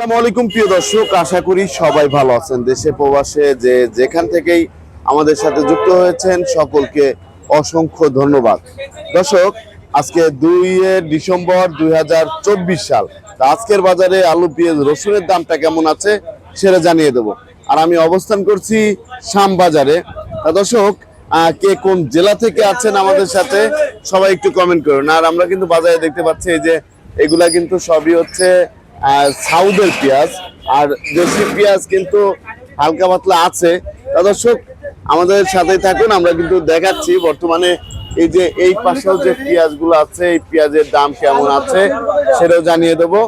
আসসালামু আলাইকুম, প্রিয় দর্শক। আশা করি সবাই ভালো আছেন। দেশে, প্রবাসে যে যেখান থেকেই আমাদের সাথে যুক্ত হয়েছেন, সকলকে অসংখ্য ধন্যবাদ। দর্শক, আজকে দুই ডিসেম্বর দুই হাজার চব্বিশ সাল। তা আজকের বাজারে আলু, পেঁয়াজ, রসুনের দামটা কেমন আছে সেটা জানিয়ে দেব। আর আমি অবস্থান করছি শাম বাজারে। দর্শক কে কোন জেলা থেকে আছেন আমাদের সাথে সবাই একটু কমেন্ট করুন। আর আমরা কিন্তু বাজারে দেখতে পাচ্ছি এই যে, এগুলা কিন্তু সবই হচ্ছে সাউদের পেঁয়াজ, আর দেশি পেঁয়াজ কিন্তু হালকা পাতলা আছে। তা দর্শক, আমাদের সাথে থাকুন, আমরা কিন্তু দেখাচ্ছি বর্তমানে এই যে এই পাশেও যে পেঁয়াজগুলো আছে, এই পেঁয়াজের দাম কেমন আছে সেটাও জানিয়ে দেবো।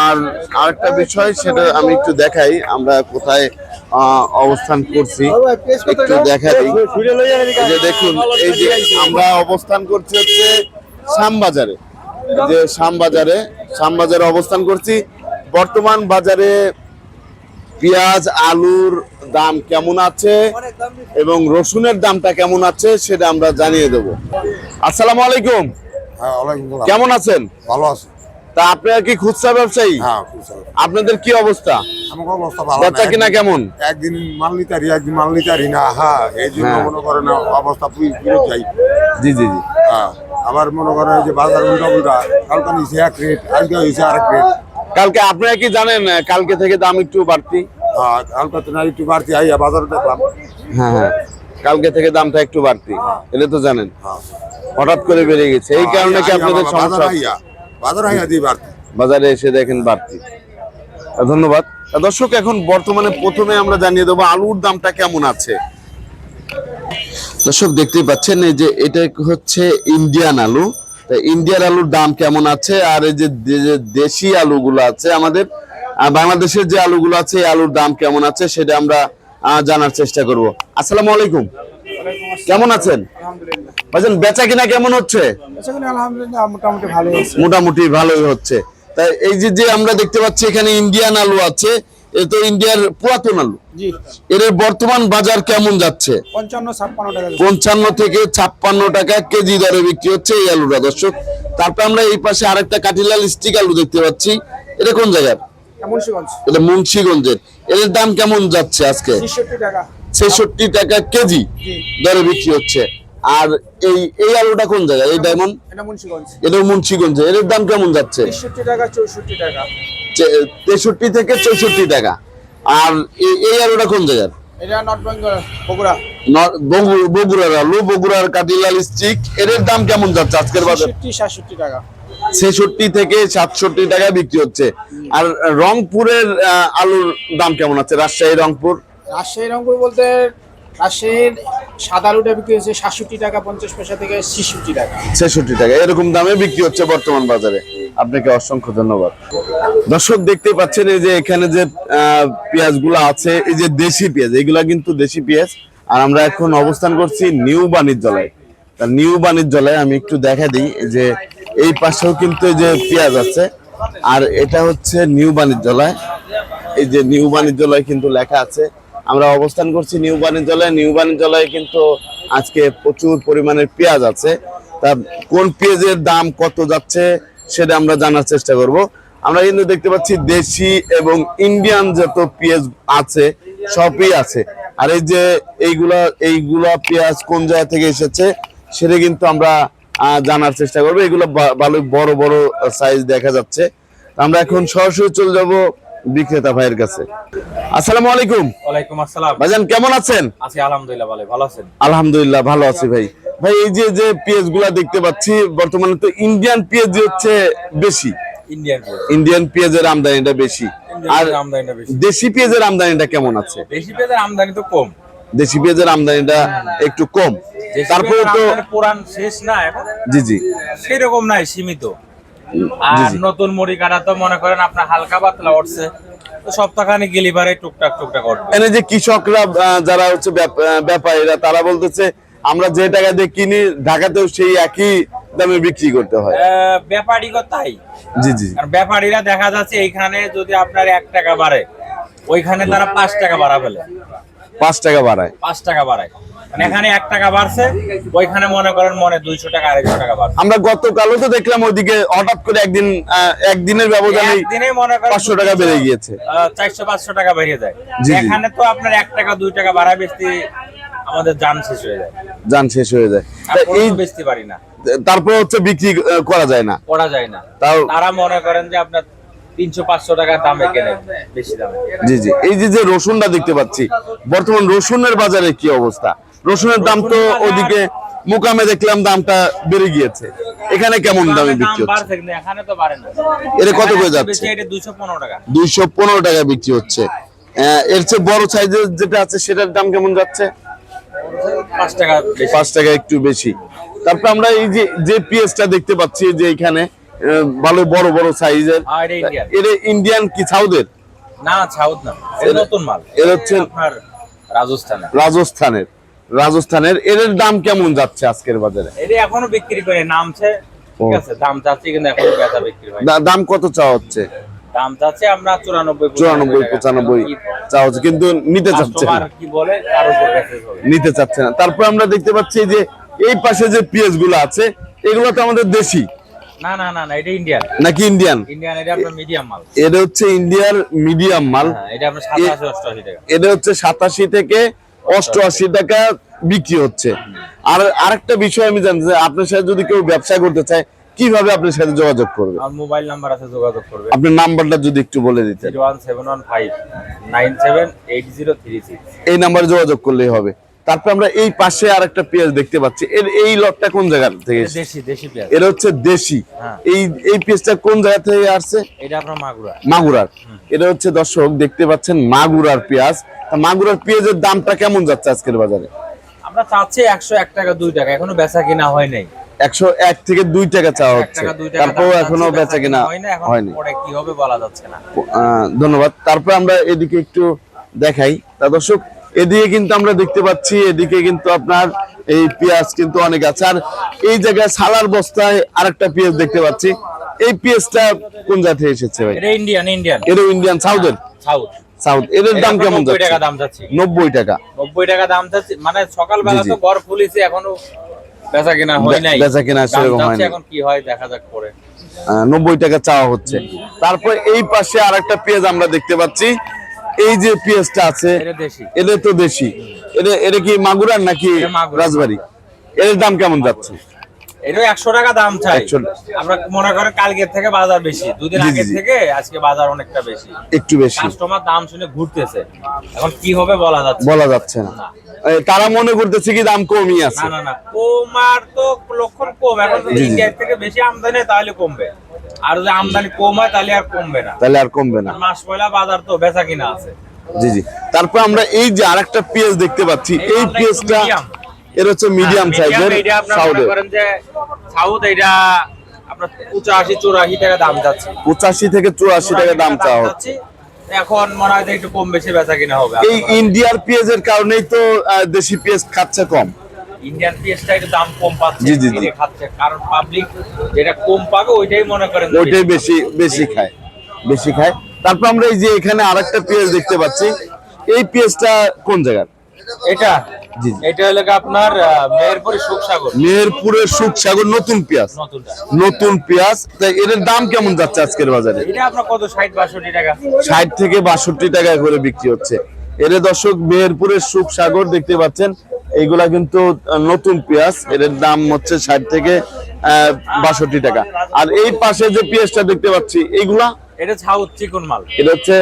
আর আরেকটা বিষয় সেটা আমি একটু দেখাই, আমরা কোথায় অবস্থান করছি, একটু দেখা দিই যে দেখুন, এই যে আমরা অবস্থান করছি হচ্ছে শ্যামবাজারে। যে শ্যামবাজারে শ্যামবাজারে অবস্থান করছি। বর্তমান বাজারে পেঁয়াজ আলুর দাম কেমন আছে এবং রসুনের দামটা কেমন আছে সেটা আমরা জানিয়ে দেব। আসসালামু আলাইকুম। হ্যাঁ কেমন আছেন? ভালো আছেন তা আপনারা কি খুচরা ব্যবসায়ী? হ্যাঁ আপনাদের কি অবস্থা? আমার অবস্থা ভালো বেচা না। কিনা কেমন? একদিন মাল নিতারি একদিন মাল নিতারি না। হ্যাঁ এই জন্য হ্যাঁ। মনে করেন অবস্থা পুরো যাই। জি জি জি। হ্যাঁ। আবার মনে করেন যে বাজার উল্টা উল্টা কালকে নিচে এক রেট আজকে হয়েছে আরেক রেট কালকে আপনারা কি জানেন কালকে থেকে দাম একটু বাড়তি? হ্যাঁ কালকে তো না একটু বাড়তি আইয়া বাজারে দেখলাম। হ্যাঁ হ্যাঁ কালকে থেকে দামটা একটু বাড়তি এটা তো জানেন। হ্যাঁ। হঠাৎ করে বেড়ে গেছে এই কারণে কি আপনাদের সমস্যা? বাজার আইয়া দিয়ে বাড়তি। বাজারে এসে দেখেন বাড়তি। ধন্যবাদ। দর্শক এখন বর্তমানে প্রথমে আমরা জানিয়ে দেবো আলুর দামটা কেমন আছে। দর্শক দেখতেই পাচ্ছেন এই যে এটা হচ্ছে ইন্ডিয়ান আলু। তা ইন্ডিয়ান আলুর দাম কেমন আছে? আর এই যে দেশি আলুগুলো আছে আমাদের বাংলাদেশের যে আলুগুলো আছে এই আলুর দাম কেমন আছে সেটা আমরা জানার চেষ্টা করব। আসসালামু আলাইকুম। কেমন আছেন? ভাইজান বেচা কিনা কেমন হচ্ছে? মোটামুটি ভালো আছে মোটামুটি ভালোই হচ্ছে। তাই এই যে যে আমরা দেখতে পাচ্ছি এখানে ইন্ডিয়ান আলু আছে এ তো ইন্ডিয়ার পুরাতন আলু। এর বর্তমান বাজার কেমন যাচ্ছে? পঞ্চান্ন থেকে ছাপ্পান্ন টাকা কেজি দরে বিক্রি হচ্ছে এই আলুটা দর্শক। তারপর আমরা এই পাশে আরেকটা কাঠিলাল স্টিক আলু দেখতে পাচ্ছি। এটা কোন জায়গার? এটা মুন্সিগঞ্জের। এর দাম কেমন যাচ্ছে আজকে? ছেষট্টি টাকা। কেজি দরে বিক্রি হচ্ছে। আর এই এই আলুটা কোন জায়গায়? এই ডায়মন্ড এটা মুন্সিগঞ্জ। এটা মুন্সিগঞ্জে এর দাম কেমন যাচ্ছে? টাকা চৌষট্টি টাকা। তেষট্টি থেকে চৌষট্টি টাকা। আর এই- আলুটা কোন জায়গার? বগুড়ার আলু বগুড়ার কাটিলাল স্টিক এর দাম কেমন যাচ্ছে আজকের বাজার? সাতষট্টি টাকা। ছেষট্টি থেকে সাতষট্টি টাকা বিক্রি হচ্ছে। আর রংপুরের আলুর দাম কেমন আছে? রাজশাহী রংপুর? রাজশাহী রংপুর বলতে রাজশাহীর সাদা আলুটা বিক্রি হচ্ছে সাতষট্টি টাকা পঞ্চাশ পয়সা থেকে ছেষট্টি টাকা। ছেষট্টি টাকা। এরকম দামে বিক্রি হচ্ছে বর্তমান বাজারে। আপনাকে অসংখ্য ধন্যবাদ। দর্শক দেখতে পাচ্ছেন এই যে এখানে যে পেঁয়াজগুলো আছে, এই যে দেশি পেঁয়াজ, এগুলা কিন্তু দেশি পেঁয়াজ। আর আমরা এখন অবস্থান করছি নিউ বাণিজ্যালয়। তা নিউ বাণিজ্যালয় আমি একটু দেখা দিই যে এই পাশেও কিন্তু এই যে পেঁয়াজ আছে, আর এটা হচ্ছে নিউ বাণিজ্যালয়। এই যে নিউ বাণিজ্যালয় কিন্তু লেখা আছে। আমরা অবস্থান করছি নিউ বাণিজ্যালয়। নিউ বাণিজ্যালয়ে কিন্তু আজকে প্রচুর পরিমাণের পেঁয়াজ আছে। তা কোন পেঁয়াজের দাম কত যাচ্ছে? সেটা আমরা জানার চেষ্টা করব। আমরা কিন্তু দেখতে পাচ্ছি দেশি এবং ইন্ডিয়ান যত পেঁয়াজ আছে সবই আছে। আর এই যে এইগুলা এইগুলা পেঁয়াজ কোন জায়গা থেকে এসেছে সেটা কিন্তু আমরা জানার চেষ্টা করব। এগুলো ভালো বড় বড় সাইজ দেখা যাচ্ছে। আমরা এখন সরাসরি চলে যাব বিক্রেতা ভাইয়ের কাছে। আসসালামু আলাইকুম। ওয়ালাইকুম আসসালাম। ভাইজান কেমন আছেন? আছি আলহামদুলিল্লাহ ভালো ভালো আছেন। আলহামদুলিল্লাহ ভালো আছি ভাই। ভাই এই যে যে পেঁয়াজগুলা দেখতে পাচ্ছি বর্তমানে তো ইন্ডিয়ান পেঁয়াজ হচ্ছে বেশি। ইন্ডিয়ান ইন্ডিয়ান পেঁয়াজের আমদানিটা বেশি। আর ইন্ডিয়ান আমদানিটা বেশি। দেশি পেঁয়াজের আমদানিটা কেমন আছে? দেশি পেঁয়াজের আমদানি তো কম। দেশি পেঁয়াজের আমদানিটা একটু কম। তারপরে তো পুরান শেষ না এখন। জি জি। সেই রকম নাই সীমিত। আর নতুন মুড়ি কাটা তো মনে করেন আপনার হালকা পাতলা উঠছে। সপ্তাহখানি গেলিবারে টুকটাক টুকটাক উঠবে। এখানে যে কৃষকরা যারা হচ্ছে ব্যাপ- ব্যাপারীরা তারা বলতেছে আমরা যে টাকা দিয়ে কিনি ঢাকাতেও সেই একই দামে বিক্রি করতে হয়। ব্যাপারীও তাই জি জি। আর ব্যাপারীরা দেখা যাচ্ছে এইখানে যদি আপনার এক টাকা বাড়ে ওইখানে তারা পাঁচ টাকা বাড়া ফেলে। পাঁচ টাকা বাড়ায়। পাঁচ টাকা বাড়ায়। মানে এখানে এক টাকা বাড়ছে ওইখানে মনে করেন মনে দুইশো টাকা আড়াইশো টাকা বাড়ছে। আমরা গতকালও তো দেখলাম ওইদিকে হঠাৎ করে একদিন আহ, একদিনের ব্যবধানে একদিনে মনে করেন পাঁচশো টাকা বেড়ে গিয়েছে। চারশো পাঁচশো টাকা বেরিয়ে যায়। জি, জি। এখানে তো আপনার এক টাকা দুই টাকা বাড়া বেচতে আমাদের যান শেষ হয়ে যায়। যান শেষ হয়ে যায়। এই বেচতে পারি না। তারপর হচ্ছে বিক্রি করা যায় না। করা যায় না। তাও তারা মনে করেন যে আপনার তিনশো পাঁচশো টাকা দামে কেনে বেশি দামে। জি জি। এই যে যে রসুনটা দেখতে পাচ্ছি বর্তমান রসুনের বাজারে কি অবস্থা? রসুনের দাম তো ওদিকে মুকামে দেখলাম দামটা বেড়ে গিয়েছে। এখানে কেমন দামে বিক্রি হচ্ছে? এখানে তো বাড়ে না। এটা কত করে যাচ্ছে? এটা দুশো পনেরো টাকা। দুইশো পনেরো টাকা বিক্রি হচ্ছে। এর চেয়ে বড় সাইজের যেটা আছে সেটার দাম কেমন যাচ্ছে? পাঁচ টাকা একটু বেশি। তারপর আমরা এই যে যে পিএসটা দেখতে পাচ্ছি যে এখানে ভালো বড় বড় সাইজের। এটা ইন্ডিয়ান এর ইন্ডিয়ান কি সাউদের না সাউথ না। নতুন মাল। এর হচ্ছে আপনার রাজস্থানে রাজস্থানের। রাজস্থানের। এর দাম কেমন যাচ্ছে আজকের বাজারে? এটা এখনও বিক্রি করে নামছে। ঠিক আছে দাম চাচ্ছি কিন্তু এখনও বেচা বিক্রি হয়। দাম কত চাওয়া হচ্ছে? দাম চাচ্ছে আমরা চুরানব্বই চুরানব্বই পঁচানব্বই হচ্ছে কিন্তু নিতে চাচ্ছে নিতে চাচ্ছে না। তারপর আমরা দেখতে পাচ্ছি যে এই পাশে যে পিএসগুলো আছে এগুলো তো আমাদের দেশি। না না না এটা ইন্ডিয়ান নাকি ইন্ডিয়ান ইন্ডিয়ান এটা আপনার মিডিয়াম মাল। এটা হচ্ছে ইন্ডিয়ার মিডিয়াম মাল। হ্যাঁ এটা আপনার সাতাশি অষ্টআশি টাকা। এটা হচ্ছে সাতাশি থেকে অষ্টআশি টাকা বিক্রি হচ্ছে। আর আরেকটা বিষয় আমি জানতে চাই আপনার সাথে যদি কেউ ব্যবসা করতে চায় কীভাবে আপনার সাথে যোগাযোগ করবে আর মোবাইল নাম্বার আছে যোগাযোগ করবে আপনার নাম্বারটা যদি একটু বলে দিতেন। Zero one seven one five nine seven eight zero three six. এই নাম্বারে যোগাযোগ করলেই হবে। তারপর আমরা এই পাশে আরেকটা পেঁয়াজ দেখতে পাচ্ছি। এর এই লটটা কোন জায়গা থেকে এসেছে? দেশি দেশি পেঁয়াজ। এটা হচ্ছে দেশি। হ্যাঁ। এই এই পেঁয়াজটা কোন জায়গা থেকে আসছে? এটা আপনার মাগুরা। মাগুরার। এটা হচ্ছে দর্শক দেখতে পাচ্ছেন মাগুরার পেঁয়াজ। তা মাগুরার পেঁয়াজের দামটা কেমন যাচ্ছে আজকের বাজারে? আমরা চাচ্ছি একশো এক টাকা দুই টাকা। এখনও বেচা কিনা হয় নাই। একশো এক থেকে দুই টাকা চাওয়া হচ্ছে। তারপর এখনও বেচা কিনা হয় হয়নি। কি হবে বলা যাচ্ছে না। ধন্যবাদ। তারপর আমরা এদিকে একটু দেখাই। তা দর্শক এদিকে কিন্তু আমরা দেখতে পাচ্ছি এদিকে কিন্তু আপনার এই পেঁয়াজ কিন্তু অনেক আছে। আর এই জায়গায় সালার বস্তায় আরেকটা পেঁয়াজ দেখতে পাচ্ছি। এই পেঁয়াজটা কোন থেকে এসেছে ভাই? এটা ইন্ডিয়ান ইন্ডিয়ান এটা ইন্ডিয়ান সাউথের সাউথ সাউথ এর দাম কেমন নব্বই যাচ্ছে? টাকা দাম যাচ্ছে। নব্বই টাকা। নব্বই টাকা দাম চাচ্ছি মানে সকালবেলা। তো ঘর ফুলিছে এখনও বেচা কিনা হয় নাই। বেচা কিনা সেরকম হয় না এখন কি হয় দেখা যাক পরে। নব্বই টাকা চাওয়া হচ্ছে। তারপর এই পাশে আরেকটা পেঁয়াজ আমরা দেখতে পাচ্ছি। এই যে পেঁয়াজটা আছে এটা তো দেশি। এটা এটা কি মাগুরার নাকি রাজবাড়ি? এর দাম কেমন যাচ্ছে? এটা একশো টাকা দাম চাই। আমরা মনে করেন কালকের থেকে বাজার বেশি। দুদিন জি, জি, আগে থেকে আজকে বাজার অনেকটা বেশি। একটু বেশি। কাস্টমার দাম শুনে ঘুরতেছে। এখন কি হবে বলা যাচ্ছে বলা যাচ্ছে না। না। তারা মনে করতেছে কি দাম কমই আছে। না না। না কমার তো লক্ষণ কম। এখন যদি থেকে বেশি আমদানি তাহলে কমবে। আর যদি আমদানি কম হয় তাহলে আর কমবে না। তাহলে আর কমবে না। মাস পয়লা বাজার তো বেচা কিনা আছে। জি জি। তারপর আমরা এই যে আরেকটা পেঁয়াজ দেখতে পাচ্ছি এই পেঁয়াজটা। এর হচ্ছে মিডিয়াম সাইজের সাউথ এটা আপনার পঁচাশি চুরাশি টাকা দাম যাচ্ছে। পঁচাশি থেকে চুরাশি টাকা দাম চাওয়া হচ্ছে এখন মনে হয় একটু কম বেশি বেচা কিনা হবে এই ইন্ডিয়ার পেঁয়াজের কারণেই তো দেশি পেঁয়াজ খাচ্ছে কম। ইন্ডিয়ান পিএসটা একটু দাম কম পাচ্ছে জি, জি, জি। খাচ্ছে। কারণ পাবলিক যেটা কম পাবে ওইটাই মনে করেন ওইটাই বেশি বেশি খায় বেশি খায়। তারপর আমরা এই যে এখানে আরেকটা পেঁয়াজ দেখতে পাচ্ছি। এই পেঁয়াজটা কোন জায়গার? এটা। এটা হলো আপনার আহ, সুখসাগর। মেহেরপুরের সুখসাগর নতুন পেঁয়াজ। নতুন পেঁয়াজ। তাই এর দাম কেমন যাচ্ছে আজকের বাজারে? এটা আপনার কত ষাট বাষট্টি টাকা? ষাট থেকে বাষট্টি টাকা করে বিক্রি হচ্ছে। এর দর্শক মেহেরপুরের সুখসাগর দেখতে পাচ্ছেন এইগুলা কিন্তু নতুন পেঁয়াজ। এর দাম হচ্ছে ষাট থেকে আহ, বাষট্টি টাকা। আর এই পাশে যে পেঁয়াজটা দেখতে পাচ্ছি এইগুলা এটা সাউথ চিকন মাল। এটা হচ্ছে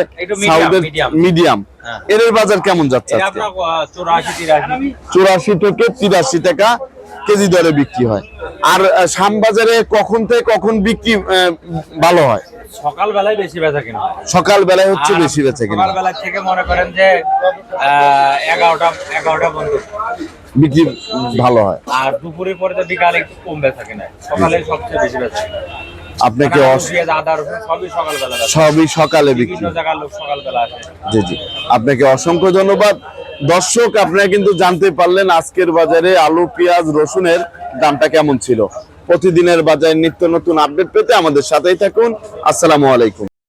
সাউথের মিডিয়াম হ্যাঁ। এর বাজার কেমন যাচ্ছে এটা আজকে? আপনার চৌরাশি তিরাশি। চুরাশি থেকে তিরাশি টাকা কেজি দরে বিক্রি হয়। আর শ্যামবাজারে কখন থেকে কখন বিক্রি ভালো হয়? সকাল বেলায় বেশি বেচা কিনা হয়। হচ্ছে বেশি বেচে কিনা সকালবেলা থেকে মনে করেন যে এগারোটা এগারোটা পর্যন্ত বিক্রি ভালো হয়। আর দুপুরের পরে তো বিকালে কম বেচা কিনা সকালে সবচেয়ে বেশি বেচা কিনা। আপনাকে রসুন সবই সকালে বিক্রি। জি জি। আপনাকে অসংখ্য ধন্যবাদ। দর্শক আপনারা কিন্তু জানতে পারলেন আজকের বাজারে আলু পেঁয়াজ রসুনের দামটা কেমন ছিল। প্রতিদিনের বাজারে নিত্য নতুন আপডেট পেতে আমাদের সাথেই থাকুন। আসসালামু আলাইকুম।